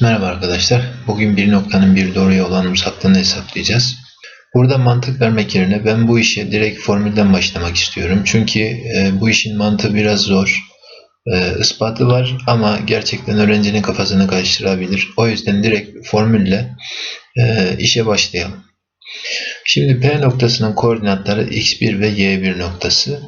Merhaba arkadaşlar. Bugün bir noktanın bir doğruya olan uzaklığını hesaplayacağız. Burada mantık vermek yerine ben bu işe direkt formülden başlamak istiyorum. Çünkü e, bu işin mantığı biraz zor. E, ispatı var ama gerçekten öğrencinin kafasını karıştırabilir. O yüzden direkt formülle e, işe başlayalım. Şimdi P noktasının koordinatları x1 ve y1 noktası.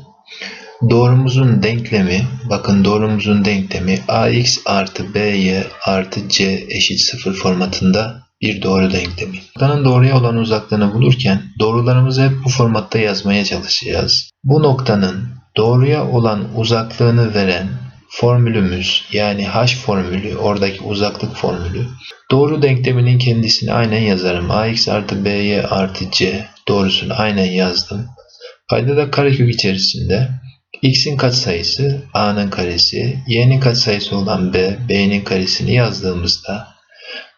Doğrumuzun denklemi, bakın doğrumuzun denklemi ax artı by artı c eşit 0 formatında bir doğru denklemi. Noktanın doğruya olan uzaklığını bulurken doğrularımızı hep bu formatta yazmaya çalışacağız. Bu noktanın doğruya olan uzaklığını veren formülümüz yani h formülü oradaki uzaklık formülü doğru denkleminin kendisini aynen yazarım. ax artı by artı c doğrusunu aynen yazdım. Paydada karekök içerisinde x'in katsayısı a'nın karesi, y'nin katsayısı olan b, b'nin karesini yazdığımızda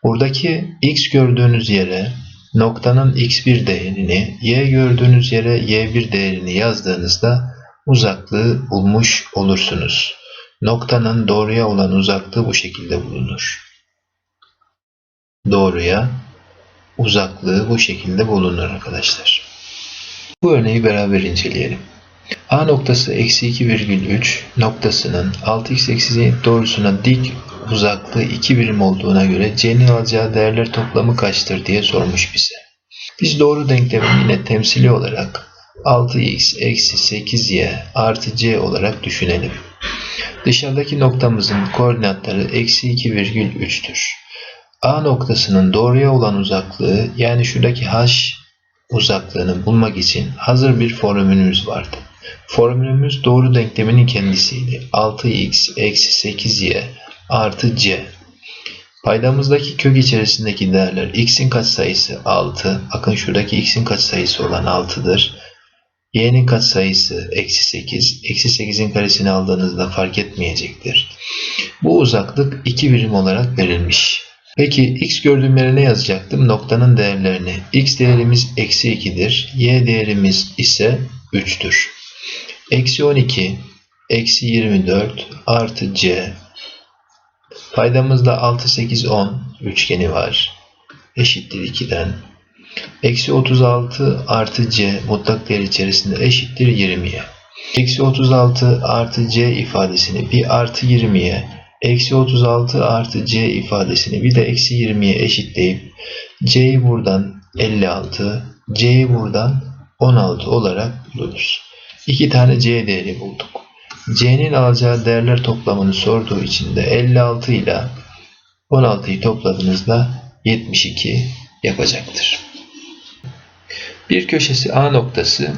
buradaki x gördüğünüz yere noktanın x1 değerini, y gördüğünüz yere y1 değerini yazdığınızda uzaklığı bulmuş olursunuz. Noktanın doğruya olan uzaklığı bu şekilde bulunur. Doğruya uzaklığı bu şekilde bulunur arkadaşlar. Bu örneği beraber inceleyelim. A noktası eksi 2,3 noktasının 6x eksi doğrusuna dik uzaklığı 2 birim olduğuna göre c'nin alacağı değerler toplamı kaçtır diye sormuş bize. Biz doğru denklemin yine temsili olarak 6x eksi 8y artı c olarak düşünelim. Dışarıdaki noktamızın koordinatları eksi 2,3'tür. A noktasının doğruya olan uzaklığı yani şuradaki h uzaklığını bulmak için hazır bir formülümüz vardı. Formülümüz doğru denkleminin kendisiydi. 6x eksi 8y artı c. Paydamızdaki kök içerisindeki değerler x'in katsayısı 6. Bakın şuradaki x'in katsayısı olan 6'dır. y'nin katsayısı eksi 8. Eksi 8'in karesini aldığınızda fark etmeyecektir. Bu uzaklık 2 birim olarak verilmiş. Peki x gördüğüm yere ne yazacaktım? Noktanın değerlerini. x değerimiz eksi 2'dir. y değerimiz ise 3'tür. Eksi 12, eksi 24 artı c. Paydamızda 6, 8, 10 üçgeni var. Eşittir 2'den. Eksi 36 artı c mutlak değer içerisinde eşittir 20'ye. Eksi 36 artı c ifadesini bir artı 20'ye, eksi 36 artı c ifadesini bir de eksi 20'ye eşitleyip c'yi buradan 56, c'yi buradan 16 olarak buluruz. İki tane c değeri bulduk. c'nin alacağı değerler toplamını sorduğu için de 56 ile 16'yı topladığınızda 72 yapacaktır. Bir köşesi A noktası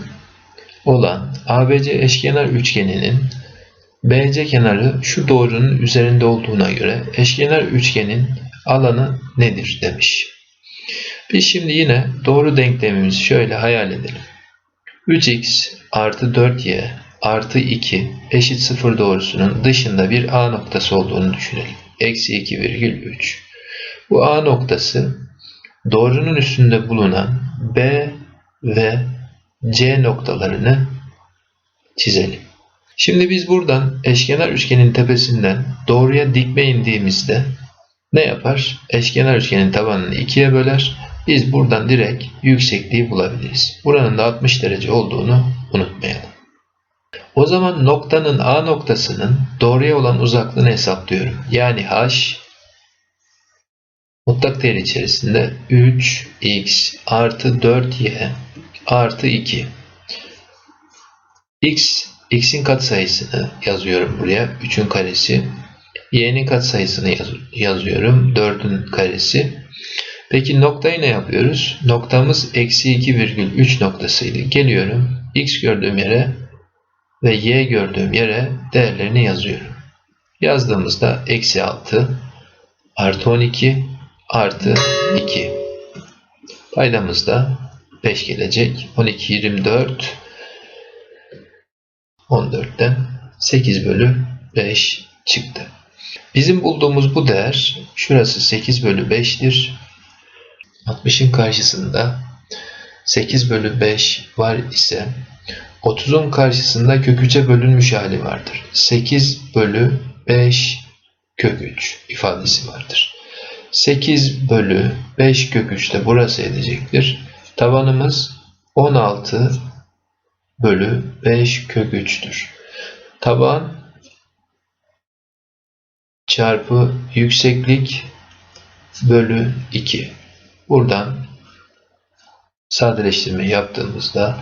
olan ABC eşkenar üçgeninin BC kenarı şu doğrunun üzerinde olduğuna göre eşkenar üçgenin alanı nedir demiş. Biz şimdi yine doğru denklemimizi şöyle hayal edelim. 3x artı 4y artı 2 eşit 0 doğrusunun dışında bir A noktası olduğunu düşünelim. Eksi 2,3. Bu A noktası doğrunun üstünde bulunan B ve C noktalarını çizelim. Şimdi biz buradan eşkenar üçgenin tepesinden doğruya dikme indiğimizde ne yapar? Eşkenar üçgenin tabanını ikiye böler. Biz buradan direkt yüksekliği bulabiliriz. Buranın da 60 derece olduğunu unutmayalım. O zaman noktanın A noktasının doğruya olan uzaklığını hesaplıyorum. Yani h mutlak değer içerisinde 3x artı 4y artı 2. x x'in katsayısını yazıyorum buraya. 3'ün karesi. y'nin katsayısını yaz yazıyorum. 4'ün karesi. Peki noktayı ne yapıyoruz? Noktamız eksi 2,3 noktasıydı. Geliyorum. X gördüğüm yere ve y gördüğüm yere değerlerini yazıyorum. Yazdığımızda eksi 6 artı 12 artı 2. Paydamızda 5 gelecek. 12, 24 14'ten 8 bölü 5 çıktı. Bizim bulduğumuz bu değer şurası 8 bölü 5'tir. 60'ın karşısında 8 bölü 5 var ise 30'un karşısında kök 3'e bölünmüş hali vardır. 8 bölü 5 kök 3 ifadesi vardır. 8 bölü 5 kök 3 de burası edecektir. Tabanımız 16 bölü 5 kök 3'tür. Taban çarpı yükseklik bölü 2. Buradan sadeleştirme yaptığımızda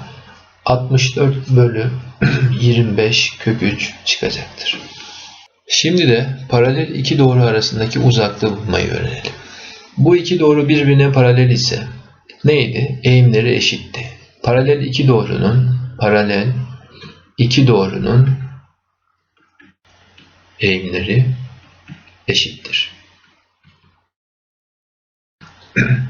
64 bölü 25 kök 3 çıkacaktır. Şimdi de paralel iki doğru arasındaki uzaklığı bulmayı öğrenelim. Bu iki doğru birbirine paralel ise neydi? Eğimleri eşitti. Paralel iki doğrunun paralel iki doğrunun eğimleri eşittir.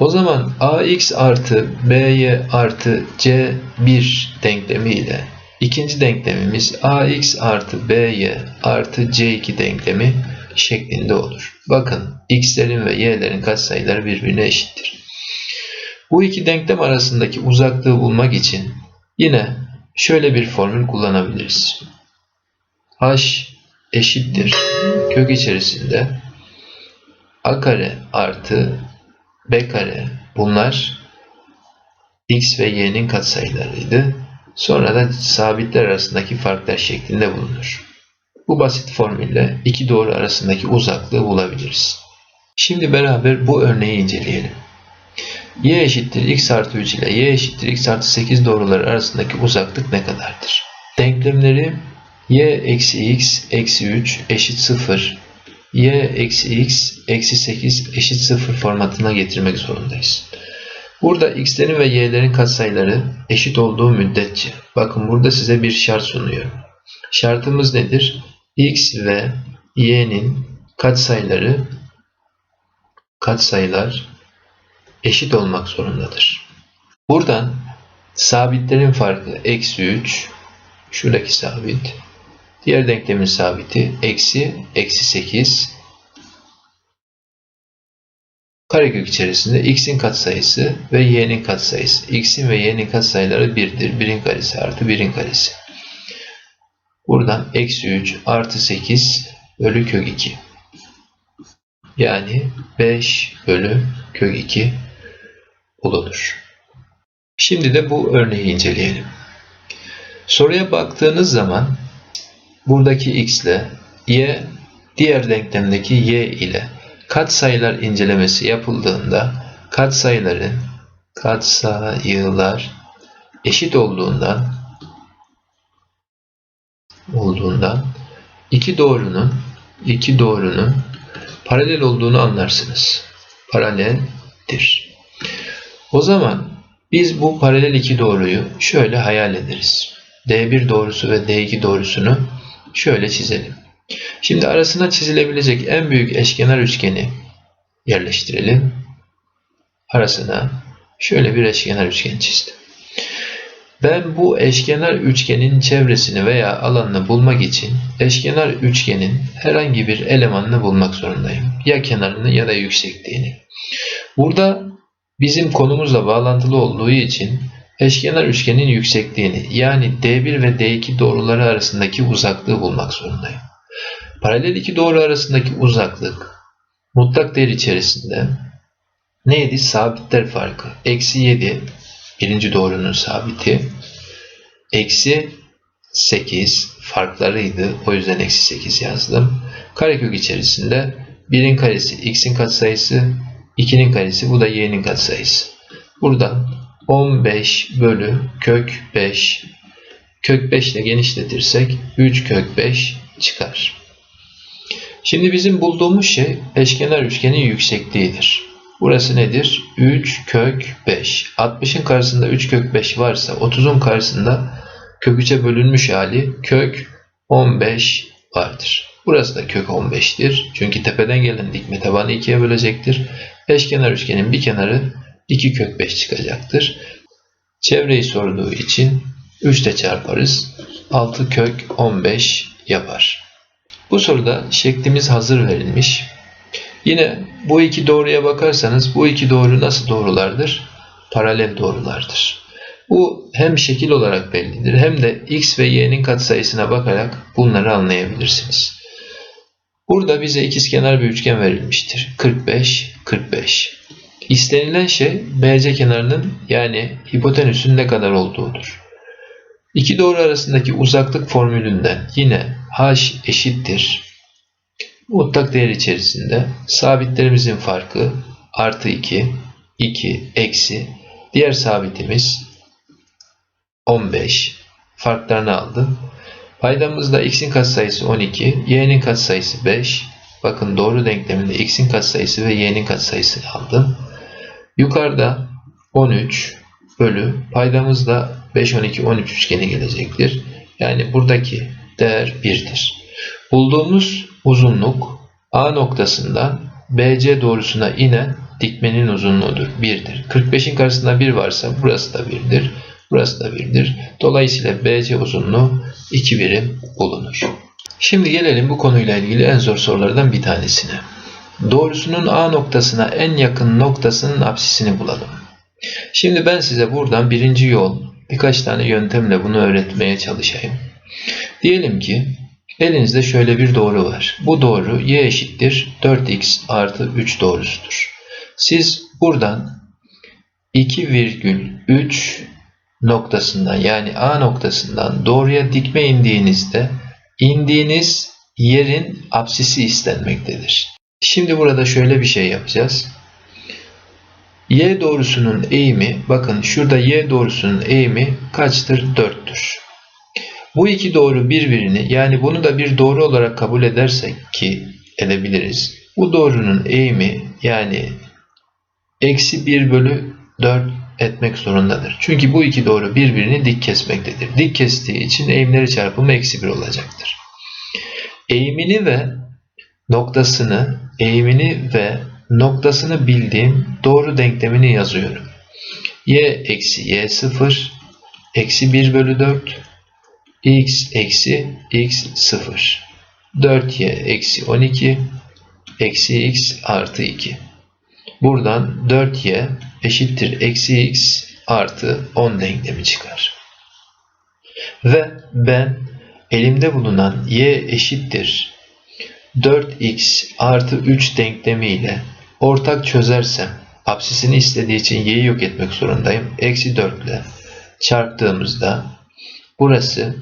O zaman ax artı by artı c1 denklemi ile ikinci denklemimiz ax artı by artı c2 denklemi şeklinde olur. Bakın x'lerin ve y'lerin katsayıları birbirine eşittir. Bu iki denklem arasındaki uzaklığı bulmak için yine şöyle bir formül kullanabiliriz. h eşittir kök içerisinde a kare artı b kare bunlar x ve y'nin katsayılarıydı. Sonra da sabitler arasındaki farklar şeklinde bulunur. Bu basit formülle iki doğru arasındaki uzaklığı bulabiliriz. Şimdi beraber bu örneği inceleyelim. y eşittir x artı 3 ile y eşittir x artı 8 doğruları arasındaki uzaklık ne kadardır? Denklemleri y eksi x eksi 3 eşit 0 y eksi x eksi 8 eşit 0 formatına getirmek zorundayız. Burada x'lerin ve y'lerin katsayıları eşit olduğu müddetçe bakın burada size bir şart sunuyorum. Şartımız nedir? x ve y'nin katsayıları katsayılar eşit olmak zorundadır. Buradan sabitlerin farkı eksi 3 şuradaki sabit Diğer denklemin sabiti eksi eksi 8 karekök içerisinde x'in katsayısı ve y'nin katsayısı. x'in ve y'nin katsayıları 1'dir. 1'in karesi artı 1'in karesi. Buradan eksi 3 artı 8 bölü kök 2. Yani 5 bölü kök 2 bulunur. Şimdi de bu örneği inceleyelim. Soruya baktığınız zaman buradaki x ile y diğer denklemdeki y ile katsayılar incelemesi yapıldığında katsayıların katsayılar eşit olduğundan olduğundan iki doğrunun iki doğrunun paralel olduğunu anlarsınız. Paraleldir. O zaman biz bu paralel iki doğruyu şöyle hayal ederiz. D1 doğrusu ve D2 doğrusunu şöyle çizelim. Şimdi arasına çizilebilecek en büyük eşkenar üçgeni yerleştirelim. Arasına şöyle bir eşkenar üçgen çizdim. Ben bu eşkenar üçgenin çevresini veya alanını bulmak için eşkenar üçgenin herhangi bir elemanını bulmak zorundayım. Ya kenarını ya da yüksekliğini. Burada bizim konumuzla bağlantılı olduğu için eşkenar üçgenin yüksekliğini yani D1 ve D2 doğruları arasındaki uzaklığı bulmak zorundayım. Paralel iki doğru arasındaki uzaklık mutlak değer içerisinde neydi? Sabitler farkı. Eksi 7 birinci doğrunun sabiti. Eksi 8 farklarıydı. O yüzden eksi 8 yazdım. Karekök içerisinde 1'in karesi x'in katsayısı, 2'nin karesi bu da y'nin katsayısı. Buradan 15 bölü kök 5 kök 5 ile genişletirsek 3 kök 5 çıkar. Şimdi bizim bulduğumuz şey eşkenar üçgenin yüksekliğidir. Burası nedir? 3 kök 5. 60'ın karşısında 3 kök 5 varsa 30'un karşısında kök 3'e bölünmüş hali kök 15 vardır. Burası da kök 15'tir. Çünkü tepeden gelen dikme tabanı 2'ye bölecektir. Eşkenar üçgenin bir kenarı 2 kök 5 çıkacaktır. Çevreyi sorduğu için 3 ile çarparız. 6 kök 15 yapar. Bu soruda şeklimiz hazır verilmiş. Yine bu iki doğruya bakarsanız bu iki doğru nasıl doğrulardır? Paralel doğrulardır. Bu hem şekil olarak bellidir hem de x ve y'nin katsayısına bakarak bunları anlayabilirsiniz. Burada bize ikizkenar bir üçgen verilmiştir. 45, 45. İstenilen şey BC kenarının yani hipotenüsün ne kadar olduğudur. İki doğru arasındaki uzaklık formülünden yine h eşittir. Mutlak değer içerisinde sabitlerimizin farkı artı 2, 2, eksi. Diğer sabitimiz 15. Farklarını aldım. Paydamızda x'in katsayısı 12, y'nin katsayısı 5. Bakın doğru denkleminde x'in katsayısı ve y'nin katsayısını aldım. Yukarıda 13 bölü paydamızda 5, 12, 13 üçgeni gelecektir. Yani buradaki değer 1'dir. Bulduğumuz uzunluk A noktasından BC doğrusuna inen dikmenin uzunluğudur. 1'dir. 45'in karşısında 1 varsa burası da 1'dir. Burası da 1'dir. Dolayısıyla BC uzunluğu 2 birim bulunur. Şimdi gelelim bu konuyla ilgili en zor sorulardan bir tanesine. Doğrusunun A noktasına en yakın noktasının apsisini bulalım. Şimdi ben size buradan birinci yol birkaç tane yöntemle bunu öğretmeye çalışayım. Diyelim ki elinizde şöyle bir doğru var. Bu doğru y eşittir 4x artı 3 doğrusudur. Siz buradan 2,3 noktasından yani A noktasından doğruya dikme indiğinizde indiğiniz yerin apsisi istenmektedir. Şimdi burada şöyle bir şey yapacağız. Y doğrusunun eğimi bakın şurada Y doğrusunun eğimi kaçtır? 4'tür. Bu iki doğru birbirini yani bunu da bir doğru olarak kabul edersek ki edebiliriz. Bu doğrunun eğimi yani eksi 1 bölü 4 etmek zorundadır. Çünkü bu iki doğru birbirini dik kesmektedir. Dik kestiği için eğimleri çarpımı eksi 1 olacaktır. Eğimini ve noktasını, eğimini ve noktasını bildiğim doğru denklemini yazıyorum. y eksi y 0 eksi 1 bölü 4 x eksi x 0 4y eksi 12 eksi x artı 2 buradan 4y eşittir eksi x artı 10 denklemi çıkar. Ve ben elimde bulunan y eşittir 4x artı 3 denklemi ile ortak çözersem apsisini istediği için y'yi yok etmek zorundayım. Eksi 4 ile çarptığımızda burası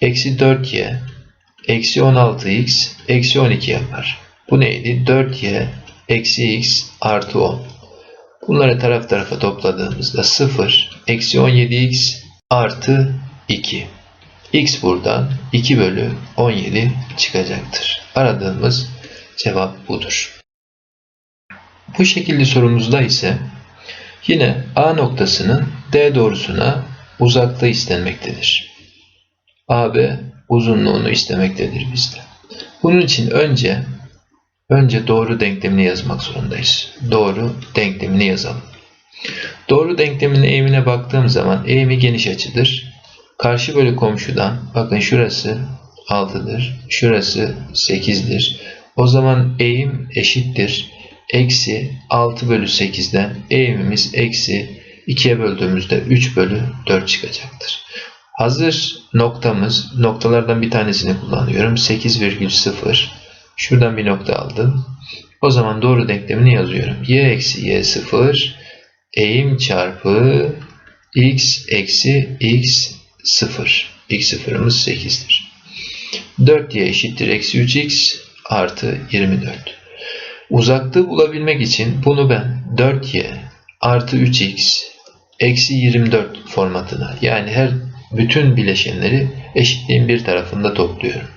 eksi 4y eksi 16x eksi 12 yapar. Bu neydi? 4y eksi x artı 10. Bunları taraf tarafa topladığımızda 0 eksi 17x artı 2. x buradan 2 bölü 17 çıkacaktır. Aradığımız cevap budur. Bu şekilde sorumuzda ise yine A noktasının D doğrusuna uzaklığı istenmektedir. AB uzunluğunu istemektedir bizde. Bunun için önce önce doğru denklemini yazmak zorundayız. Doğru denklemini yazalım. Doğru denklemin eğimine baktığım zaman eğimi geniş açıdır. Karşı bölü komşudan bakın şurası 6'dır. Şurası 8'dir. O zaman eğim eşittir. Eksi 6 bölü 8'den eğimimiz eksi 2'ye böldüğümüzde 3 bölü 4 çıkacaktır. Hazır noktamız, noktalardan bir tanesini kullanıyorum. 8,0. Şuradan bir nokta aldım. O zaman doğru denklemini yazıyorum. y eksi y 0 eğim çarpı x eksi x 0. x sıfırımız 8'dir. 4y eşittir eksi 3x artı 24. Uzaklığı bulabilmek için bunu ben 4y artı 3x eksi 24 formatına yani her bütün bileşenleri eşitliğin bir tarafında topluyorum.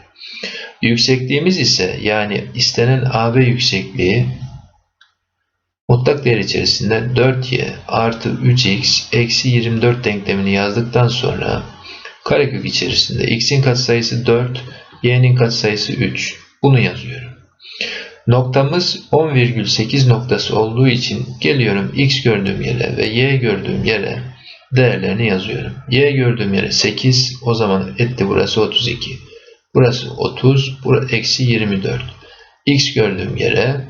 Yüksekliğimiz ise yani istenen AB yüksekliği mutlak değer içerisinde 4y artı 3x eksi 24 denklemini yazdıktan sonra karekök içerisinde x'in katsayısı 4, y'nin katsayısı 3. Bunu yazıyorum. Noktamız 10,8 noktası olduğu için geliyorum x gördüğüm yere ve y gördüğüm yere değerlerini yazıyorum. Y gördüğüm yere 8 o zaman etti burası 32. Burası 30, burası eksi 24. X gördüğüm yere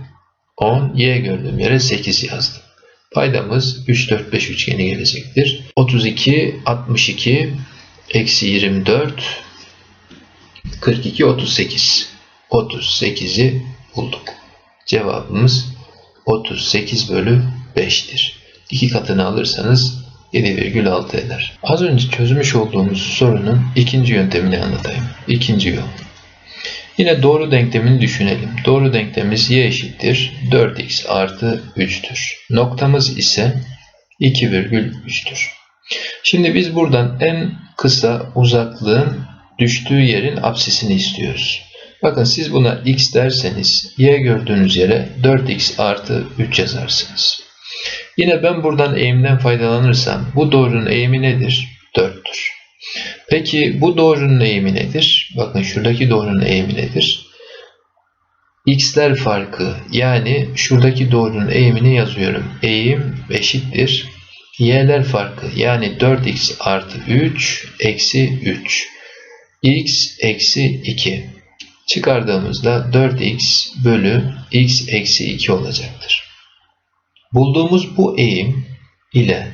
10, Y gördüğüm yere 8 yazdım. Paydamız 3, 4, 5 üçgeni gelecektir. 32, 62, eksi 24, 42, 38. 38'i bulduk. Cevabımız 38 bölü 5'tir. İki katını alırsanız 7,6 eder. Az önce çözmüş olduğumuz sorunun ikinci yöntemini anlatayım. İkinci yol. Yine doğru denklemini düşünelim. Doğru denklemimiz y eşittir 4x artı 3'tür. Noktamız ise 2,3'tür. Şimdi biz buradan en kısa uzaklığın düştüğü yerin apsisini istiyoruz. Bakın siz buna x derseniz y gördüğünüz yere 4x artı 3 yazarsınız. Yine ben buradan eğimden faydalanırsam bu doğrunun eğimi nedir? 4'tür. Peki bu doğrunun eğimi nedir? Bakın şuradaki doğrunun eğimi nedir? x'ler farkı yani şuradaki doğrunun eğimini yazıyorum. Eğim eşittir. Y'ler farkı yani 4x artı 3 eksi 3. x eksi 2. Çıkardığımızda 4x bölü x eksi 2 olacaktır. Bulduğumuz bu eğim ile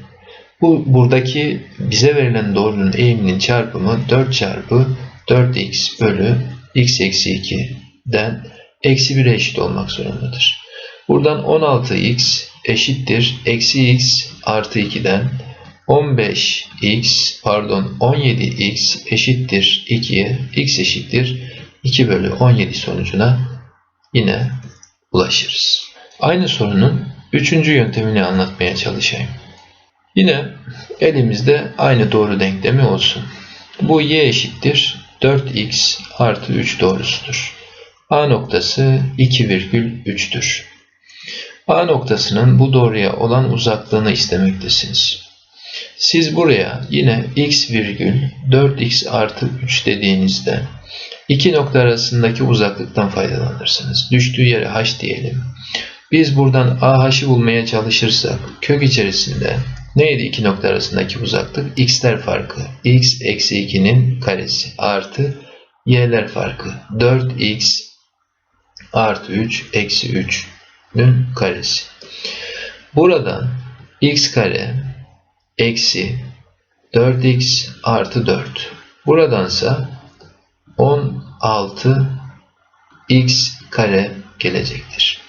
bu buradaki bize verilen doğrunun eğiminin çarpımı 4 çarpı 4x bölü x eksi 2'den eksi 1'e eşit olmak zorundadır. Buradan 16x eşittir eksi x artı 2'den 15x pardon 17x eşittir 2'ye x eşittir 2 bölü 17 sonucuna yine ulaşırız. Aynı sorunun üçüncü yöntemini anlatmaya çalışayım. Yine elimizde aynı doğru denklemi olsun. Bu y eşittir 4x artı 3 doğrusudur. A noktası 2,3'tür. A noktasının bu doğruya olan uzaklığını istemektesiniz. Siz buraya yine x virgül 4x artı 3 dediğinizde iki nokta arasındaki uzaklıktan faydalanırsınız. Düştüğü yere h diyelim. Biz buradan ah'ı bulmaya çalışırsak kök içerisinde neydi iki nokta arasındaki uzaklık? x'ler farkı. x eksi 2'nin karesi artı y'ler farkı. 4x artı 3 eksi 3'ün karesi. Buradan x kare eksi 4x artı 4. Buradansa 16 x kare gelecektir.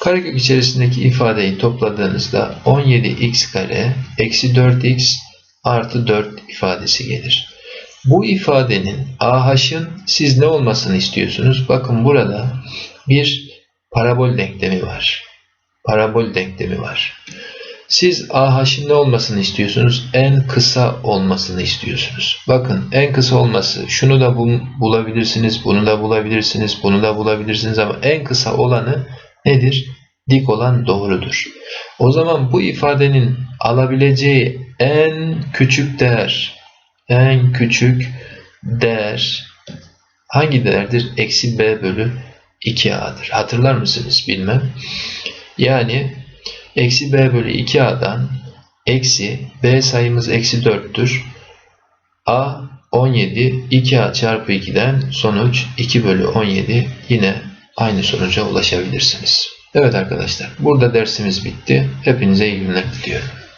Karekök içerisindeki ifadeyi topladığınızda 17x kare eksi 4x artı 4 ifadesi gelir. Bu ifadenin AH'ın siz ne olmasını istiyorsunuz? Bakın burada bir parabol denklemi var. Parabol denklemi var. Siz AH'ın ne olmasını istiyorsunuz? En kısa olmasını istiyorsunuz. Bakın en kısa olması şunu da bulabilirsiniz, bunu da bulabilirsiniz, bunu da bulabilirsiniz ama en kısa olanı nedir? Dik olan doğrudur. O zaman bu ifadenin alabileceği en küçük değer, en küçük değer hangi değerdir? Eksi b bölü 2a'dır. Hatırlar mısınız? Bilmem. Yani eksi b bölü 2a'dan eksi b sayımız eksi 4'tür. a 17 2a çarpı 2'den sonuç 2 bölü 17 yine aynı sonuca ulaşabilirsiniz. Evet arkadaşlar burada dersimiz bitti. Hepinize iyi günler diliyorum.